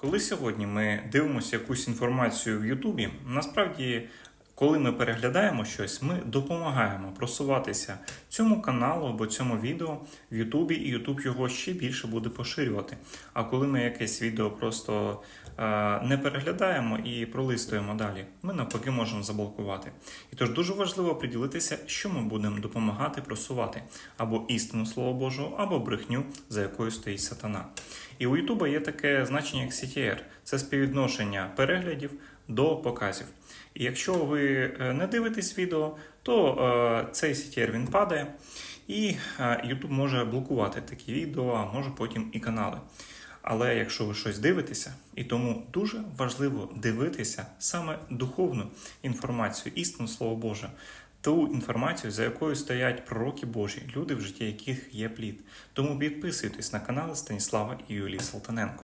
Коли сьогодні ми дивимося якусь інформацію в Ютубі, насправді, коли ми переглядаємо щось, ми допомагаємо просуватися цьому каналу або цьому відео в Ютубі, і Ютуб його ще більше буде поширювати. А коли ми якесь відео просто е, не переглядаємо і пролистуємо далі, ми навпаки можемо заблокувати. І тож дуже важливо приділитися, що ми будемо допомагати просувати або істину Слова Божого, або брехню, за якою стоїть сатана. І у Ютуба є таке значення, як CTR – це співвідношення переглядів до показів. І якщо ви е, не дивитесь відео, то е, цей CTR він падає, і е, YouTube може блокувати такі відео, а може потім і канали. Але якщо ви щось дивитеся, і тому дуже важливо дивитися саме духовну інформацію, істину Слово Боже, ту інформацію, за якою стоять пророки Божі, люди, в житті яких є плід. Тому підписуйтесь на канали Станіслава і Юлії Салтаненко.